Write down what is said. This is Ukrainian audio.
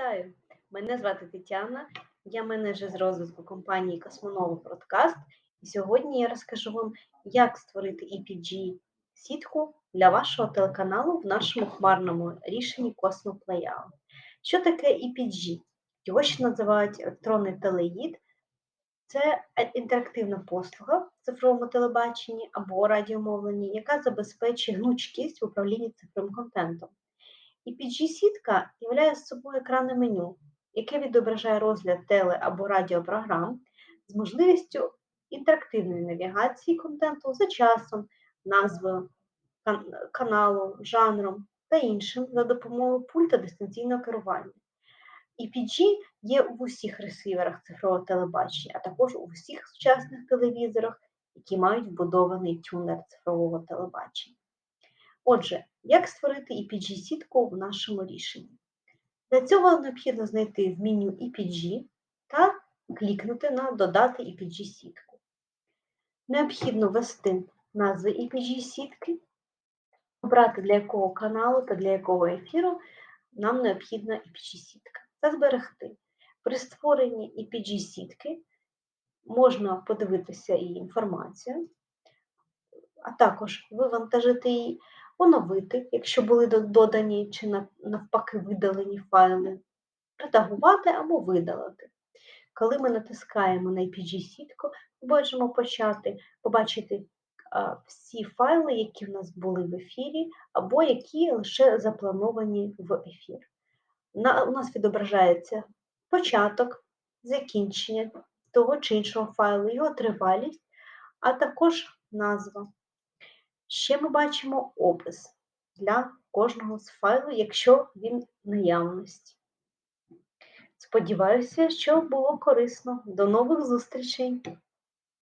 Вітаю! Мене звати Тетяна, я менеджер з розвитку компанії Космонова Бродкаст. І сьогодні я розкажу вам, як створити EPG сітку для вашого телеканалу в нашому хмарному рішенні Cosmo. Що таке EPG? Його ще називають електронний телеїд. Це інтерактивна послуга в цифровому телебаченні або радіомовленні, яка забезпечує гнучкість в управлінні цифровим контентом. EPG-сітка являє собою екранне меню, яке відображає розгляд теле- або радіопрограм з можливістю інтерактивної навігації контенту за часом, назвою кан- каналу, жанром та іншим за допомогою пульта дистанційного керування. EPG є в усіх ресиверах цифрового телебачення, а також у всіх сучасних телевізорах, які мають вбудований тюнер цифрового телебачення. Отже, як створити EPG-сітку в нашому рішенні? Для цього необхідно знайти в меню EPG та клікнути на Додати EPG-сітку. Необхідно ввести назви EPG-сітки, обрати для якого каналу та для якого ефіру нам необхідна EPG-сітка та зберегти. При створенні EPG-сітки можна подивитися її інформацію, а також вивантажити її, оновити, якщо були додані чи навпаки видалені файли, редагувати або видалити. Коли ми натискаємо на EPG-сітку, ми можемо почати побачити всі файли, які в нас були в ефірі, або які лише заплановані в ефір. На, у нас відображається початок, закінчення того чи іншого файлу, його тривалість, а також назва. Ще ми бачимо опис для кожного з файлу, якщо він наявності. Сподіваюся, що було корисно. До нових зустрічей!